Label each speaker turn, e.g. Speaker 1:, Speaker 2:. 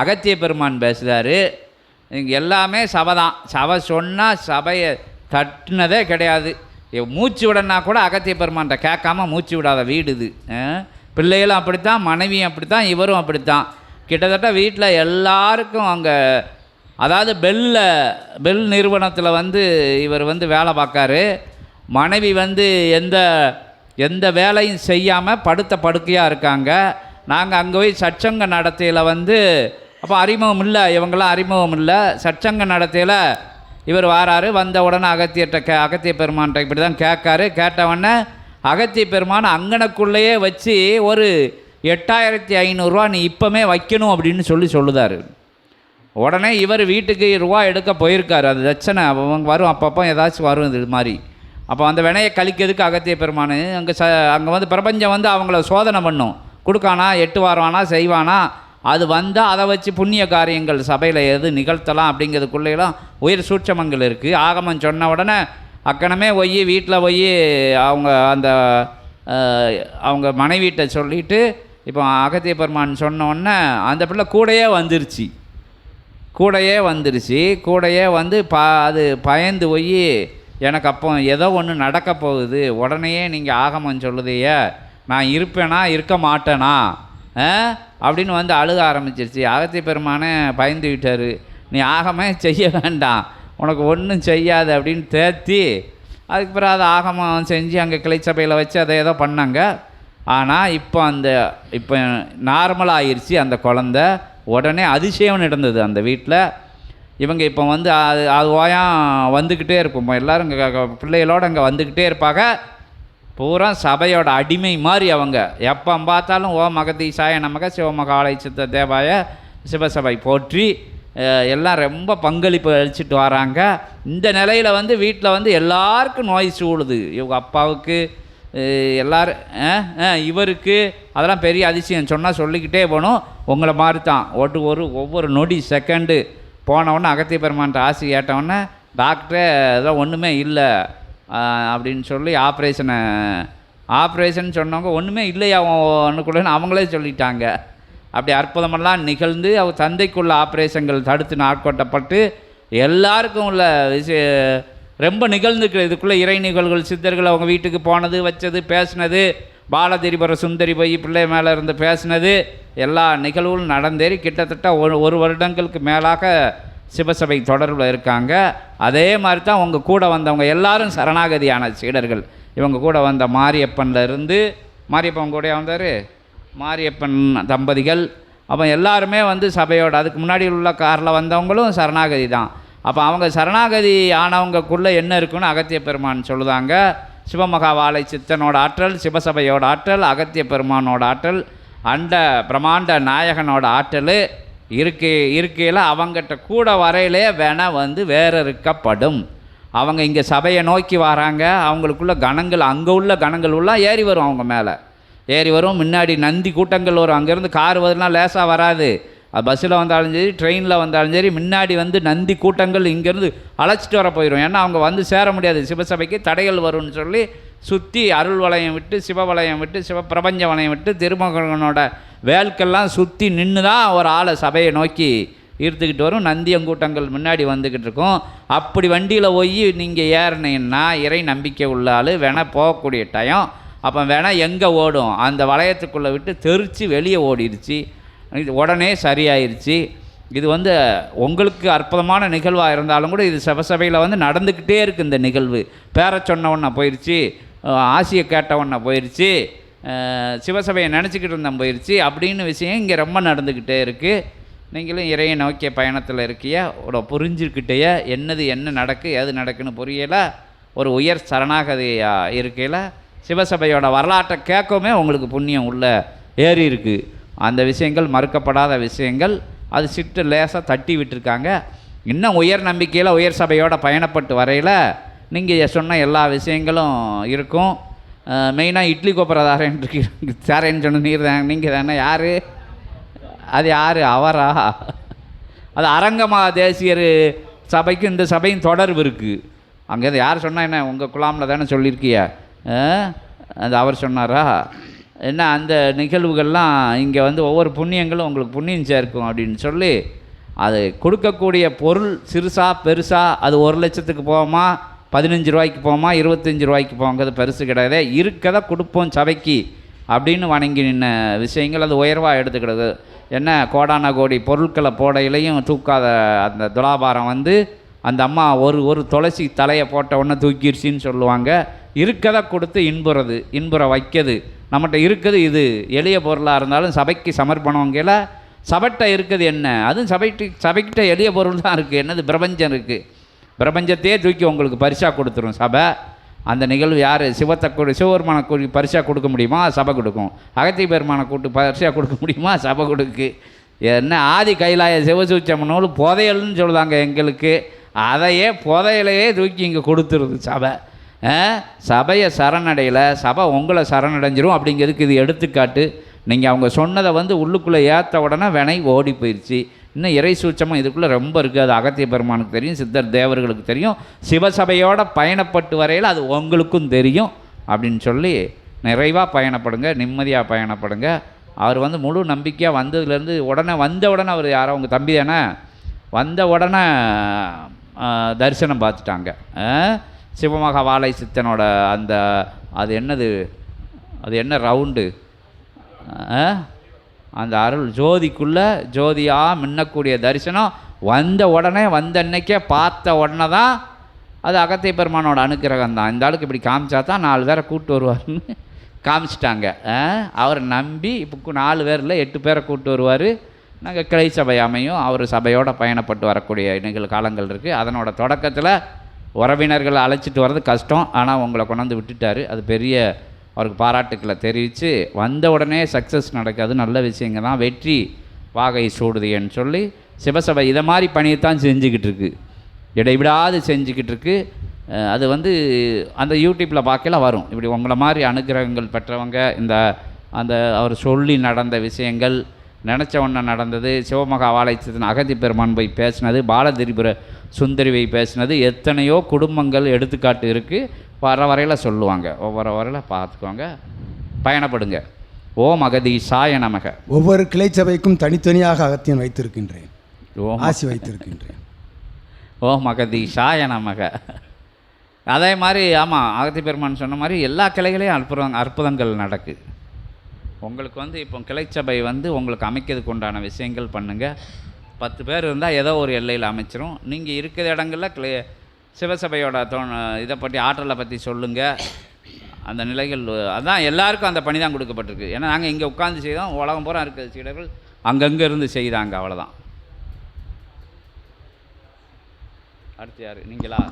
Speaker 1: அகத்திய பெருமான் பேசுகிறாரு எல்லாமே சபை தான். சபை சொன்னால் சபையை தட்டுனதே கிடையாது. மூச்சு விடனா கூட அகத்திய பெருமான்கிட்ட கேட்காம மூச்சு விடாத வீடு இது. பிள்ளைகளும் அப்படித்தான் மனைவியும் அப்படித்தான் இவரும் அப்படித்தான். கிட்டத்தட்ட வீட்டில் எல்லாருக்கும் அங்கே அதாவது பெல்ல பெல் நிறுவனத்தில் வந்து இவர் வந்து வேலை பார்க்காரு. மனைவி வந்து எந்த எந்த வேலையும் செய்யாமல் படுத்த படுக்கையாக இருக்காங்க. நாங்கள் அங்கே போய் சச்சங்க நடத்தையில் வந்து அப்போ அறிமுகம் இல்லை இவங்களாம் அறிமுகம் இல்லை. சச்சங்க நடத்தையில் இவர் வாராரு வந்த உடனே அகத்தியர்கிட்ட கே அகத்திய பெருமான்கிட்ட இப்படி தான் கேட்காரு கேட்டவொடனே அகத்திய பெருமான் அங்கனக்குள்ளேயே வச்சு ஒரு எட்டாயிரத்தி ஐநூறுரூவா நீ இப்போமே வைக்கணும் அப்படின்னு சொல்லி சொல்லுதாரு. உடனே இவர் வீட்டுக்கு ரூபா எடுக்க போயிருக்காரு. அது தட்சணை அவங்க வரும் அப்பப்போ ஏதாச்சும் வரும் இது மாதிரி. அப்போ அந்த வினையை கழிக்கிறதுக்கு அகத்திய பெருமானு அங்கே ச அங்கே வந்து பிரபஞ்சம் வந்து அவங்கள சோதனை பண்ணும். கொடுக்கானா எட்டு வாரவானா செய்வானா? அது வந்தால் அதை வச்சு புண்ணிய காரியங்கள் சபையில் எது நிகழ்த்தலாம் அப்படிங்கிறதுக்குள்ளேலாம் உயிர் சூட்சமங்கள் இருக்குது ஆகமம் சொன்ன உடனே அக்கனமே போய் வீட்டில் போய் அவங்க அந்த அவங்க மனைவிட்ட சொல்லிட்டு இப்போ அகத்திய பெருமான் சொன்ன உடனே அந்த பிள்ளை கூடையே வந்துருச்சு. கூடையே வந்துருச்சு. கூடையே வந்து ப அது பயந்து போய் எனக்கு அப்போ ஏதோ ஒன்று நடக்க போகுது. உடனே நீங்கள் ஆகமம் சொல்லுதையே நான் இருப்பேனா இருக்க மாட்டேனா? அப்படின்னு வந்து அழுக ஆரம்பிச்சிருச்சு. அகத்திய பெருமானே பயந்து விட்டார். நீ ஆகமே செய்ய வேண்டாம். உனக்கு ஒன்றும் செய்யாது அப்படின்னு தேத்தி அதுக்கு பிறகு அதை ஆகமம் செஞ்சு அங்கே கிளைச்சபையில் வச்சு அதை ஏதோ பண்ணாங்க. ஆனால் இப்போ அந்த இப்போ நார்மலாக ஆயிடுச்சு அந்த குழந்த. உடனே அதிசயம் நடந்தது அந்த வீட்டில் இவங்க இப்போ வந்து அது அது ஓயம் வந்துக்கிட்டே இருக்கும். எல்லோரும் இங்கே பிள்ளைகளோடு அங்கே வந்துக்கிட்டே இருப்பாங்க. பூரா சபையோட அடிமை மாதிரி அவங்க. எப்போ பார்த்தாலும் ஓ மகதீசாய நமக சிவமகாலை சித்த தேவாய சிவசபை போற்றி எல்லாம் ரொம்ப பங்களிப்பு அளிச்சிட்டு வராங்க. இந்த நிலையில் வந்து வீட்டில் வந்து எல்லாருக்கும் நோய் சூழுது இவங்க அப்பாவுக்கு எல்லோரும் இவருக்கு அதெல்லாம் பெரிய அதிசயம். சொன்னால் சொல்லிக்கிட்டே போகணும். உங்களை மாதிரி தான் ஒட்டு ஒரு ஒவ்வொரு நொடி செகண்டு போனவுடனே அகத்திய பெருமான்ட்ட ஆசை கேட்டவுடனே டாக்டரே அதெல்லாம் ஒன்றுமே இல்லை. அப்படின்னு சொல்லி ஆப்ரேஷனை ஆப்ரேஷன் சொன்னவங்க ஒன்றுமே இல்லையா கூடன்னு அவங்களே சொல்லிட்டாங்க. அப்படி அற்புதமெல்லாம் நிகழ்ந்து அவர் தந்தைக்குள்ள ஆப்ரேஷன்கள் தடுத்து நாட்கொட்டப்பட்டு எல்லாருக்கும் உள்ள விஷய ரொம்ப நிகழ்ந்துக்கிற இதுக்குள்ளே இறை நிகழ்வுகள் சித்தர்கள் அவங்க வீட்டுக்கு போனது வச்சது பேசினது பாலதிரிபுர சுந்தரி போய் பிள்ளை மேலே இருந்து பேசினது எல்லா நிகழ்வுகளும் நடந்தேறி கிட்டத்தட்ட ஒரு ஒரு வருடங்களுக்கு மேலாக சிவசபை தொடர்பில் இருக்காங்க. அதே மாதிரி தான் உங்கள் கூட வந்தவங்க எல்லாரும் சரணாகதியான சீடர்கள். இவங்க கூட வந்த மாரியப்பன்லேருந்து மாரியப்பன் கூட வந்தார்? மாரியப்பன் தம்பதிகள். அப்போ எல்லாருமே வந்து சபையோட அதுக்கு முன்னாடி உள்ள காரில் வந்தவங்களும் சரணாகதி தான். அப்போ அவங்க சரணாகதி ஆனவங்கக்குள்ளே என்ன இருக்குன்னு அகத்திய பெருமான் சொல்லுதாங்க. சிவமகாவாலை சித்தனோட ஆற்றல் சிவசபையோட ஆற்றல் அகத்திய பெருமானோட ஆற்றல் அண்ட பிரம்மாண்ட நாயகனோட ஆற்றல். இருக்கு இருக்கையில் அவங்ககிட்ட கூட வரையிலே வேணா வந்து வேற இருக்கப்படும் அவங்க இங்கே சபையை நோக்கி வராங்க அவங்களுக்குள்ள கணங்கள் அங்கே உள்ள கணங்கள் உள்ள ஏறி வரும் அவங்க மேலே. ஏறி வரும் முன்னாடி நந்தி கூட்டங்கள் வரும் அங்கேருந்து கார் வரலாம் லேசாக வராது. அது பஸ்ஸில் வந்தாலும் சரி ட்ரெயினில் வந்தாலும் சரி முன்னாடி வந்து நந்தி கூட்டங்கள் இங்கேருந்து அழைச்சிட்டு வர போயிடும் ஏன்னா அவங்க வந்து சேர முடியாது. சிவசபைக்கு தடைகள் வரும்னு சொல்லி சுற்றி அருள் வளையம் விட்டு சிவ வளையம் விட்டு சிவப்பிரபஞ்ச வளையம் விட்டு திருமகனோட வேல்கெல்லாம் சுற்றி நின்று தான் ஒரு ஆளை சபையை நோக்கி ஈர்த்துக்கிட்டு வரும். நந்தியங்கூட்டங்கள் முன்னாடி வந்துக்கிட்டு இருக்கும். அப்படி வண்டியில் போய் நீங்கள் ஏறினீங்கன்னா இறை நம்பிக்கை உள்ள ஆள் வேணால் போகக்கூடிய டயம். அப்போ வேணால் எங்கே ஓடும்? அந்த வளையத்துக்குள்ளே விட்டு தெரித்து வெளியே ஓடிடுச்சு இது உடனே சரியாயிருச்சு. இது வந்து உங்களுக்கு அற்புதமான நிகழ்வாக இருந்தாலும் கூட இது சிவசபையில் வந்து நடந்துக்கிட்டே இருக்குது இந்த நிகழ்வு. பேர சொன்னவொன்னே போயிடுச்சு ஆசியை கேட்ட போயிடுச்சு சிவசபையை நினச்சிக்கிட்டு இருந்தேன் போயிடுச்சு அப்படின்னு விஷயம் இங்கே ரொம்ப நடந்துக்கிட்டே இருக்குது நீங்களும் இறையை நோக்கிய பயணத்தில் இருக்கிய? ஒரு புரிஞ்சுக்கிட்டேயே? என்னது என்ன நடக்கு எது நடக்குன்னு புரியலை. ஒரு உயர் சரணாகதியாக இருக்கையில் சிவசபையோட வரலாற்றை கேட்கவுமே உங்களுக்கு புண்ணியம் உள்ள ஏறி இருக்குது அந்த விஷயங்கள் மறுக்கப்படாத விஷயங்கள் அது சிட்டு லேசாக தட்டி விட்டுருக்காங்க. இன்னும் உயர் நம்பிக்கையில் உயர் சபையோட பயணப்பட்டு வரையில் நீங்கள் சொன்ன எல்லா விஷயங்களும் இருக்கும். மெயினாக இட்லி கோப்பரதாரன் சாரேன்னு சொன்ன நீர் தான் நீங்கள் தானே யார்? அது யார்? அவரா? அது அரங்கமா தேசியர் சபைக்கும் இந்த சபையும் தொடர்பு இருக்குது அங்கேருந்து யார் சொன்னால் என்ன? உங்கள் குலாமில் தானே சொல்லியிருக்கிய. அது அவர் சொன்னாரா? என்ன அந்த நிகழ்வுகள்லாம் இங்கே வந்து ஒவ்வொரு புண்ணியங்களும் உங்களுக்கு புண்ணியம் சேர்க்கும் அப்படின்னு சொல்லி அது கொடுக்கக்கூடிய பொருள் சிறுசா பெருசா அது ஒரு லட்சத்துக்கு போகுமா பதினஞ்சு ரூபாய்க்கு போமா இருபத்தஞ்சி ரூபாய்க்கு போங்கிறது பெருசு கிடையாது இருக்கதை கொடுப்போம் சபைக்கு அப்படின்னு வணங்கி நின்ன விஷயங்கள் அது உயர்வாக எடுத்துக்கிடுது. என்ன கோடான கோடி பொருட்களை போடையிலையும் தூக்காத அந்த துலாபாரம் வந்து அந்த அம்மா ஒரு ஒரு துளசி தலையை போட்ட உடனே தூக்கிடுச்சின்னு சொல்லுவாங்க. இருக்கதை கொடுத்து இன்புறது இன்புற வைக்கிறது. நம்மகிட்ட இருக்குது இது எளிய பொருளாக இருந்தாலும் சபைக்கு சமர்ப்பணவங்கையில் சபட்டை இருக்குது என்ன? அதுவும் சபைக்கு சபைக்கிட்ட எளிய பொருள் தான் இருக்குது என்னது? பிரபஞ்சம் இருக்குது பிரபஞ்சத்தையே தூக்கி உங்களுக்கு பரிசாக கொடுத்துரும் சபை. அந்த நிகழ்வு யார்? சிவத்தை கொடு சிவபெருமான கூடி பரிசாக கொடுக்க முடியுமா? சபை கொடுக்கும். அகத்திய பெருமானை கூட்டு பரிசாக கொடுக்க முடியுமா? சபை கொடுக்கு. என்ன? ஆதி கைலாய சிவசூச்சம் நூல் புதையல்னு சொல்லுதாங்க எங்களுக்கு. அதையே புதையலையே தூக்கி இங்கே கொடுத்துருது சபை. சபையை சரணடையில் சபை உங்களை சரணடைஞ்சிரும் அப்படிங்கிறதுக்கு இது எடுத்துக்காட்டு. நீங்கள் அவங்க சொன்னதை வந்து உள்ளுக்குள்ளே ஏற்ற உடனே வினை ஓடி போயிடுச்சு இன்னும் இறை சூட்சமாக இதுக்குள்ளே ரொம்ப இருக்குது. அது அகத்திய பெருமானுக்கு தெரியும் சித்தர் தேவர்களுக்கு தெரியும். சிவசபையோட பயணப்பட்டு வரையில் அது உங்களுக்கும் தெரியும் அப்படின்னு சொல்லி நிறைவாக பயணப்படுங்க நிம்மதியாக பயணப்படுங்க. அவர் வந்து முழு நம்பிக்கையாக வந்ததுலேருந்து உடனே வந்த உடனே அவர் யாரோ உங்கள் தம்பி தானே? வந்த உடனே தரிசனம் பார்த்துட்டாங்க. ஆ? சிவமகா வாழை சித்தனோட அந்த அது என்னது? அது என்ன ரவுண்டு ஆ? அந்த அருள் ஜோதிக்குள்ளே ஜோதியாக மின்னக்கூடிய தரிசனம் வந்த உடனே வந்த அன்னைக்கே பார்த்த உடனே தான் அது அகத்தை பெருமானோட அனுக்கிரகம் தான். இந்த ஆளுக்கு இப்படி காமிச்சா தான் நாலு பேரை கூப்பிட்டு வருவார்னு காமிச்சிட்டாங்க. ஆ? அவரை நம்பி இப்போ நாலு பேரில் எட்டு பேரை கூப்பிட்டு வருவார். நாங்கள் கிளை சபை அமையும். அவர் சபையோடு பயணப்பட்டு வரக்கூடிய நிகழ் காலங்கள் இருக்குது அதனோட தொடக்கத்தில் உறவினர்களை அழைச்சிட்டு வர்றது கஷ்டம். ஆனால் உங்களை கொண்டாந்து விட்டுட்டாரு. அது பெரிய அவருக்கு பாராட்டுக்களை தெரிவித்து வந்த உடனே சக்ஸஸ் நடக்காது. நல்ல விஷயங்க தான் வெற்றி வாகை சூடுதியன்னு சொல்லி சிவசபை இதை மாதிரி பணியை தான் செஞ்சுக்கிட்டு இருக்கு. இடைவிடாது செஞ்சுக்கிட்டு இருக்கு. அது வந்து அந்த யூடியூப்பில் பார்க்கல வரும். இப்படி உங்களை மாதிரி அனுகிரகங்கள் பெற்றவங்க இந்த அந்த அவர் சொல்லி நடந்த விஷயங்கள் நினச்ச ஒன்று நடந்தது சிவமகா வாழைச்சத்தின் அகதி பெருமான் போய் பேசினது பாலதிரிபுர சுந்தரிவை பேசினது எத்தனையோ குடும்பங்கள் எடுத்துக்காட்டு இருக்குது வர வரையில் சொல்லுவாங்க. ஒவ்வொரு வரையில் பார்த்துக்கோங்க. பயணப்படுங்க. ஓம் அகதி சாய நமக.
Speaker 2: ஒவ்வொரு கிளை சபைக்கும் தனித்தனியாக அகத்தியன் வைத்திருக்கின்றேன்.
Speaker 1: ஓம்
Speaker 2: ஆசி வைத்திருக்கின்றேன்.
Speaker 1: ஓம் அகதி சாய நமக. அதே மாதிரி ஆமாம் அகத்தி பெருமான் சொன்ன மாதிரி எல்லா கிளைகளையும் அற்புதம் அற்புதங்கள் நடக்கு. உங்களுக்கு வந்து இப்போ கிளைச்சபை வந்து உங்களுக்கு அமைக்கிறதுக்கு உண்டான விஷயங்கள் பண்ணுங்கள் பத்து பேர் இருந்தால் ஏதோ ஒரு எல்லையில் அமைச்சிரும். நீங்கள் இருக்கிற இடங்களில் கிளை சிவசபையோட தோ இதை பற்றி ஆற்றலை பற்றி சொல்லுங்கள் அந்த நிலைகள் அதான் எல்லாருக்கும் அந்த பணி தான் கொடுக்கப்பட்டிருக்கு. ஏன்னா நாங்கள் இங்கே உட்காந்து செய்தோம். உலகம் பூரா இருக்கிற சீடர்கள் அங்கங்கே இருந்து செய்தாங்க அவ்வளோதான் அடுத்து யார்? நீங்களா?